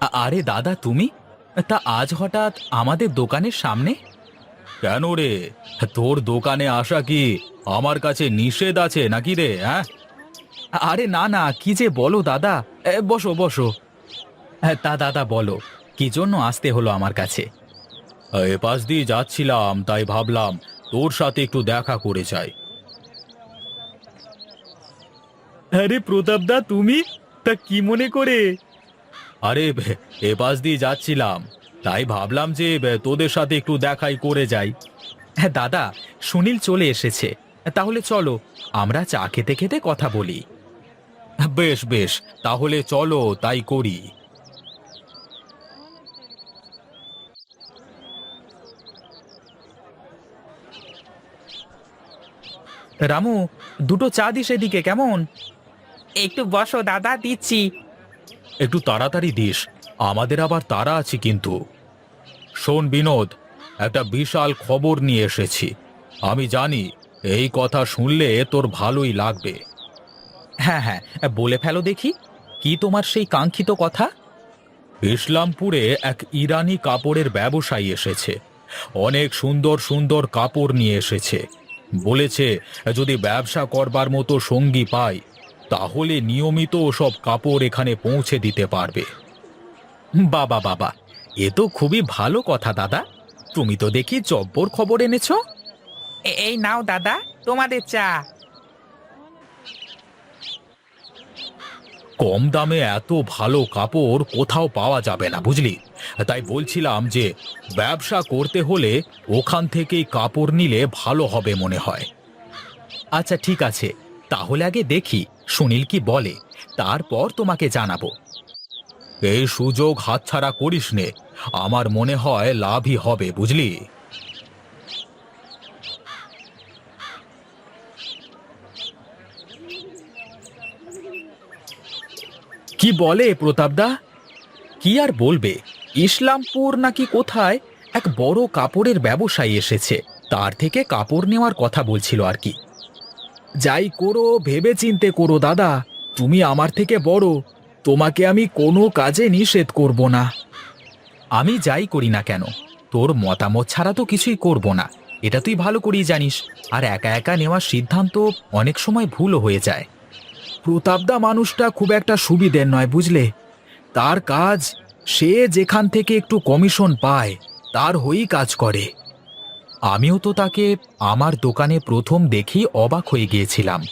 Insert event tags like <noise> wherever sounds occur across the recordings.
আ- আরে দাদা তুমি? তা আজ হঠাৎ আমাদের দোকানের সামনে? কেন রে? তোর দোকানে আসা কি? আমার কাছে নিষেধ আছে নাকি রে হ্যাঁ? আরে না না কি যে বলো দাদা? এ, বসো বসো। হ্যাঁ, তা দাদা বলো কি জন্য আসতে হলো আমার কাছে? এ পাশ দিয়ে যাচ্ছিলাম তাই ভাবলাম তোর সাথে একটু দেখা করে যাই। আরে প্রতাপদা তুমি? তা কি মনে করে? আরে, এ পাশ দিয়ে যাচ্ছিলাম। তাই ভাবলাম যে তোদের সাথে একটু দেখাই করে যাই। হ্যাঁ দাদা, সুনীল চলে এসেছে। তাহলে চলো, আমরা চা খেতে খেতে কথা বলি। বেশ বেশ, তাহলে চলো, তাই করি। রামু, দুটো চা দিস এদিকে, কেমন? একটু বসো, দাদা, দিচ্ছি। একটু তাড়াতাড়ি দিস। আমাদের আবার তারা আছে কিন্তু। শোন বিনোদ একটা বিশাল খবর নিয়ে এসেছি। আমি জানি এই কথা শুনলে তোর ভালোই লাগবে। হ্যাঁ হ্যাঁ বলে ফেলো দেখি কি তোমার সেই কাঙ্ক্ষিত কথা? ইসলামপুরে এক ইরানি কাপড়ের ব্যবসায়ী এসেছে। অনেক সুন্দর সুন্দর কাপড় নিয়ে এসেছে। বলেছে যদি ব্যবসা করবার মতো সঙ্গী পাই তাহলে নিয়মিত সব কাপড় এখানে পৌঁছে দিতে পারবে। বাবা বাবা এ তো খুবই ভালো কথা দাদা। তুমি তো দেখি জব্বর খবর এনেছ। এই নাও দাদা তোমাদের চা। কম দামে এত ভালো কাপড় কোথাও পাওয়া যাবে না বুঝলি? তাই বলছিলাম যে ব্যবসা করতে হলে ওখান থেকেই কাপড় নিলে ভালো হবে মনে হয়। আচ্ছা ঠিক আছে। তাহলে আগে দেখি, সুনীল কি বলে, তারপর তোমাকে জানাব। এই সুযোগ হাতছাড়া করিস নে, আমার মনে হয় লাভই হবে, বুঝলি? কি বলে প্রতাপদা? কি আর বলবে? ইসলামপুর নাকি কোথায়? এক বড় কাপড়ের ব্যবসায়ী এসেছে, তার থেকে কাপড় নেওয়ার কথা বলছিল আর কি। যাই করো ভেবে চিনতে করো, দাদা। তুমি আমার থেকে বড়। তোমাকে আমি কোনো কাজে নিষেধ করব না। আমি যাই করি না কেন? তোর মতামত ছাড়া তো কিছুই করব না। এটা তুই ভালো করেই জানিস। আর একা একা নেওয়ার সিদ্ধান্ত অনেক সময় ভুলও হয়ে যায়। প্রতাপদা মানুষটা খুব একটা সুবিধের নয়, বুঝলে? তার কাজ সে যেখান থেকে একটু কমিশন পায়, তার হয়েই কাজ করে। আমিও তো তাকে আমার দোকানে প্রথম দেখেই অবাক হয়ে গিয়েছিলাম।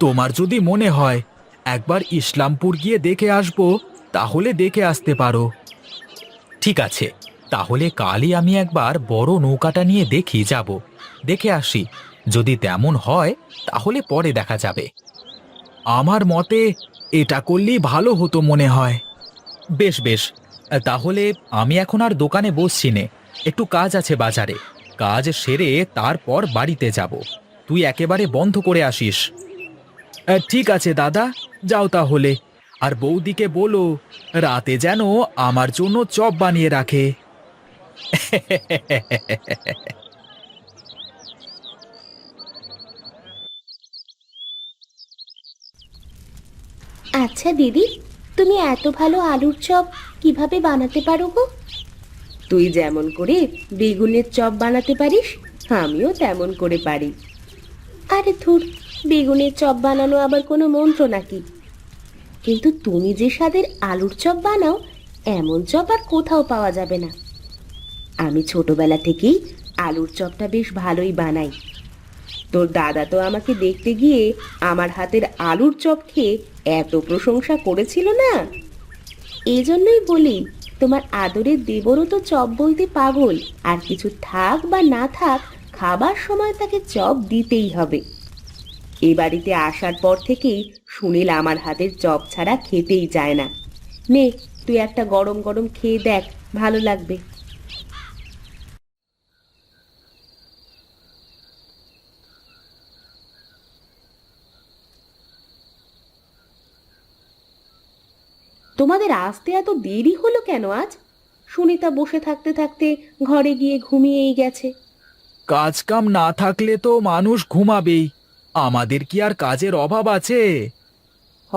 তোমার যদি মনে হয় একবার ইসলামপুর গিয়ে দেখে আসব, তাহলে দেখে আসতে পারো। ঠিক আছে, তাহলে কালই আমি একবার বড় নৌকাটা নিয়ে দেখি যাব। দেখে আসি, যদি তেমন হয়, তাহলে পরে দেখা যাবে। আমার মতে এটা করলেই ভালো হতো মনে হয়। বেশ বেশ, তাহলে আমি এখন আর দোকানে বসছি নে, একটু কাজ আছে বাজারে। কাজ সেরে তারপর বাড়িতে যাব। তুই একেবারে বন্ধ করে আসিস। ঠিক আছে দাদা, যাও তাহলে। আর বৌদিকে বলো, রাতে যেন আমার জন্য চপ বানিয়ে রাখে। আচ্ছা দিদি, তুমি এত ভালো আলুর চপ কীভাবে বানাতে পারো গো? তুই যেমন করে বেগুনের চপ বানাতে পারিস, আমিও তেমন করে পারি। আরে ধুর, বেগুনের চপ বানানো আবার কোনো মন্ত্র নাকি? কিন্তু তুমি যে স্বাদের আলুর চপ বানাও, এমন চপ আর কোথাও পাওয়া যাবে না। আমি ছোটবেলা থেকেই আলুর চপটা বেশ ভালোই বানাই। তোর দাদা তো আমাকে দেখতে গিয়ে আমার হাতের আলুর চপ খেয়ে এত প্রশংসা করেছিল না? এজন্যই বলি তোমার আদরের দেবরও তো চপ বলতে পাগল। আর কিছু থাক বা না থাক, খাবার সময় তাকে চপ দিতেই হবে। এ বাড়িতে আসার পর থেকেই সুনীল আমার হাতের চপ ছাড়া খেতেই যায় না। নে, তুই একটা গরম গরম খেয়ে দেখ, ভালো লাগবে। তোমাদের আসতে এত দেরি হলো কেন আজ? সুনিতা বসে থাকতে থাকতে ঘরে গিয়ে ঘুমিয়েই গেছে। কাজ কাম না থাকলে তো মানুষ ঘুমাবেই। আমাদের কি আর কাজের অভাব আছে? হ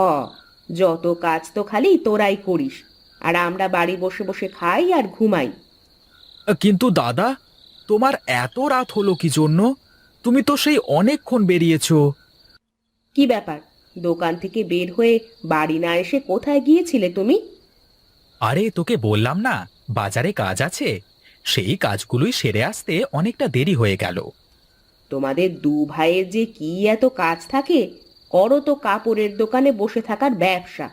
যত কাজ তো খালি তোরাই করিস আর আমরা বাড়ি বসে বসে খাই আর ঘুমাই। কিন্তু দাদা তোমার এত রাত হলো কি জন্য? তুমি তো সেই অনেকক্ষণ বেরিয়েছো। কি ব্যাপার? দোকান থেকে বের হয়ে বাড়ি না এসে কোথায় গিয়েছিলে তুমি? আরে তোকে বললাম না বাজারে কাজ আছে। সেই কাজগুলোই সেরে আসতে অনেকটা দেরি হয়ে গেল। তোমাদের দু ভাইয়ের যে কি এত কাজ থাকে করো তো কাপড়ের দোকানে বসে থাকার ব্যবসা।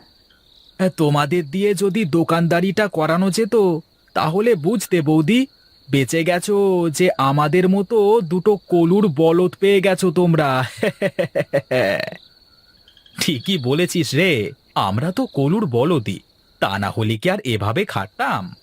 তোমাদের দিয়ে যদি দোকানদারিটা করানো যেত তাহলে বুঝতে বৌদি বেঁচে গেছো যে আমাদের মতো দুটো কলুর বলদ পেয়ে গেছো তোমরা। <laughs> ঠিকই বলেছিস রে। আমরা তো কলুর বলদি তা না হলে কি আর এভাবে খাটতাম?